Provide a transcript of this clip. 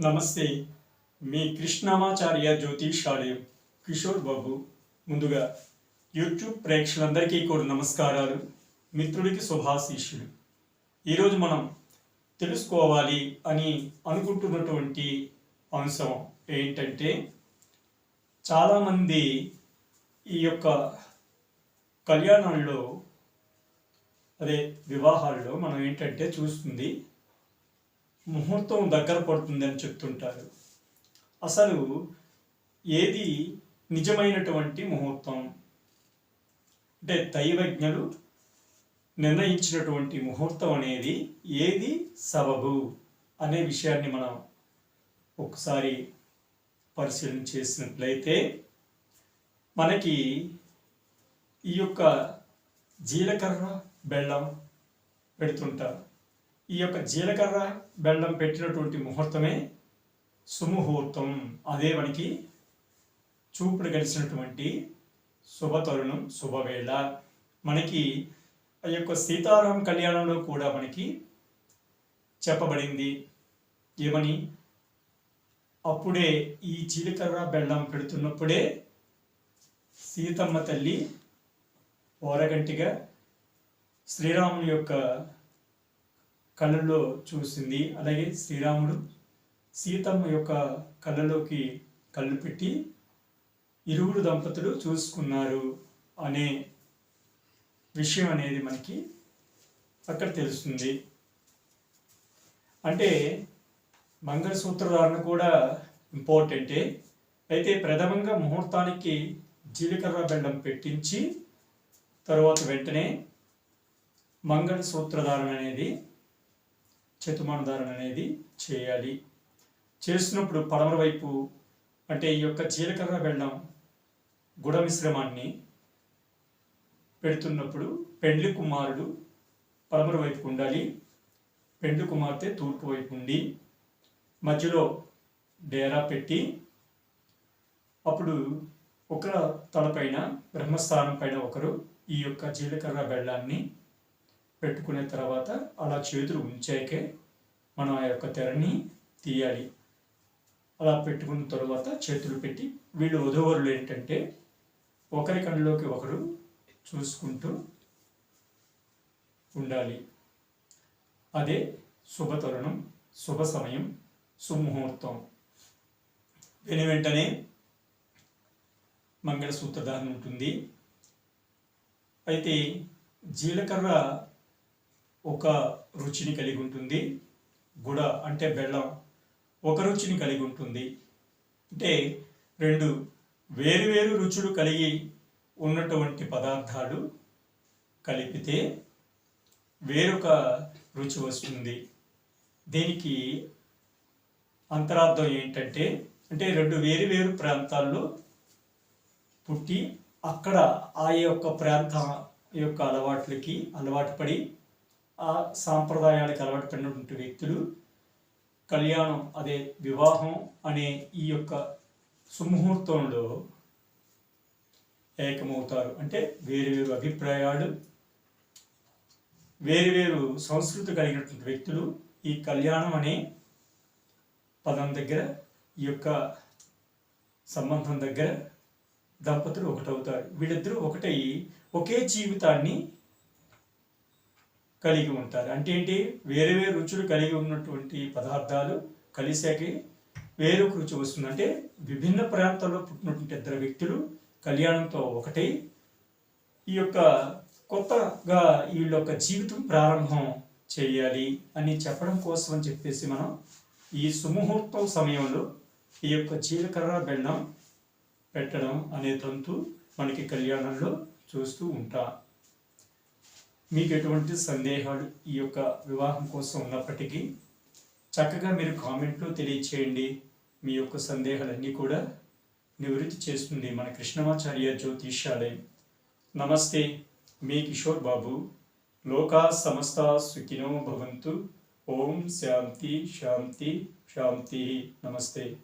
నమస్తే. మీ కృష్ణమాచార్య జ్యోతిషాలయం కిషోర్ బాబు ముందుగా యూట్యూబ్ ప్రేక్షకులందరికీ కూడా నమస్కారాలు. మిత్రుడికి శుభాశీషులు ఈరోజు మనం తెలుసుకోవాలి అని అనుకుంటున్నటువంటి అంశం ఏంటంటే చాలామంది ఈ యొక్క కళ్యాణంలో అదే వివాహాల్లో మనం ఏంటంటే చూస్తుంది ముహూర్తం దగ్గర పడుతుంది అని చెప్తుంటారు. అసలు ఏది నిజమైనటువంటి ముహూర్తం? అంటే దైవజ్ఞులు నిర్ణయించినటువంటి ముహూర్తం అనేది ఏది? సబబు అనే విషయాన్ని మనం ఒకసారి పరిశీలన చేసినట్లయితే మనకి ఈ యొక్క జీలకర్ర బెల్లం పెడుతుంటారు. ఈ యొక్క జీలకర్ర బెల్లం పెట్టినటువంటి ముహూర్తమే సుముహూర్తం. అదే మనకి చూపుడు గడిచినటువంటి శుభతరుణం శుభవేళ. మనకి ఆ యొక్క సీతారాం కళ్యాణంలో కూడా మనకి చెప్పబడింది. ఏమని? అప్పుడే ఈ జీలకర్ర బెల్లం పెడుతున్నప్పుడే సీతమ్మ తల్లి ఓరగంటిగా శ్రీరాముని యొక్క కళ్ళల్లో చూసింది. అలాగే శ్రీరాముడు సీతమ్మ యొక్క కళ్ళలోకి కళ్ళు పెట్టి ఇరువురు దంపతులు చూసుకున్నారు అనే విషయం అనేది మనకి అక్కడ తెలుస్తుంది. అంటే మంగళసూత్రధారణ కూడా ఇంపార్టెంటే. అయితే ప్రథమంగా ముహూర్తానికి జీలకర్ర బెల్లం పెట్టించి తర్వాత వెంటనే మంగళసూత్రధారణ అనేది చతుమాన ధారణ అనేది చేయాలి. చేసినప్పుడు పడమర వైపు అంటే ఈ యొక్క జీలకర్ర బెల్లం గుడ మిశ్రమాన్ని పెడుతున్నప్పుడు పెండ్లి కుమారుడు పడమర వైపు ఉండాలి. పెండ్లి కుమార్తె తూర్పు వైపు ఉండి మధ్యలో డేరా పెట్టి అప్పుడు ఒక తలపైన బ్రహ్మస్థానం పైన ఒకరు ఈ యొక్క జీలకర్ర బెల్లాన్ని పెట్టుకునే తర్వాత అలా చేతులు ఉంచాకే మనం ఆ యొక్క తెరని తీయాలి. అలా పెట్టుకున్న తర్వాత చేతులు పెట్టి వీళ్ళు వధువరులు ఏంటంటే ఒకరి కళ్ళలోకి ఒకరు చూసుకుంటూ ఉండాలి. అదే శుభతరుణం శుభ సమయం సుముహూర్తం వెను వెంటనే మంగళసూత్రధారణ ఉంటుంది. అయితే జీలకర్ర ఒక రుచిని కలిగి ఉంటుంది గుడ అంటే బెల్లం. ఒక రుచిని కలిగి ఉంటుంది అంటే రెండు వేరువేరు రుచులు కలిగి ఉన్నటువంటి పదార్థాలు కలిపితే వేరొక రుచి వస్తుంది. దీనికి అంతరార్థం ఏంటంటే అంటే రెండు వేరు వేరు ప్రాంతాల్లో పుట్టి అక్కడ ఆ యొక్క ప్రాంత యొక్క అలవాట్లకి అలవాటు పడి ఆ సాంప్రదాయాలకు అలవాటు పడినటువంటి వ్యక్తులు కళ్యాణం అదే వివాహం అనే ఈ యొక్క సుముహూర్తంలో ఏకమవుతారు. అంటే వేరు వేరు అభిప్రాయాలు వేరు వేరు సంస్కృతి కలిగినటువంటి వ్యక్తులు ఈ కళ్యాణం అనే పదం దగ్గర ఈ యొక్క సంబంధం దగ్గర దంపతులు ఒకటవుతారు. వీళ్ళిద్దరూ ఒకటై ఒకే జీవితాన్ని కలిగి ఉంటారు. అంటే ఏంటి? వేరే వేరు రుచులు కలిగి ఉన్నటువంటి పదార్థాలు కలిసాకి వేరొక రుచి వస్తుంది. అంటే విభిన్న ప్రాంతాల్లో పుట్టినటువంటి ఇద్దరు వ్యక్తులు కళ్యాణంతో ఒకటై ఈ యొక్క కొత్తగా వీళ్ళ యొక్క జీవితం ప్రారంభం చేయాలి అని చెప్పడం కోసం అని చెప్పేసి మనం ఈ సుముహూర్తం సమయంలో ఈ యొక్క జీలకర్ర బెండం పెట్టడం అనే తంతు మనకి కళ్యాణంలో చూస్తూ ఉంటాం. మీకు ఎటువంటి సందేహాలు ఈ యొక్క వివాహం కోసం ఉన్నప్పటికీ చక్కగా మీరు కామెంట్లో తెలియచేయండి. మీ యొక్క సందేహాలన్నీ కూడా నివృత్తి చేస్తుంది మన కృష్ణమాచార్య జ్యోతిష్యాలయం. నమస్తే మీ కిషోర్ బాబు. లోకా సమస్త సుఖినో భవంతు. ఓం శాంతి శాంతి శాంతి. నమస్తే.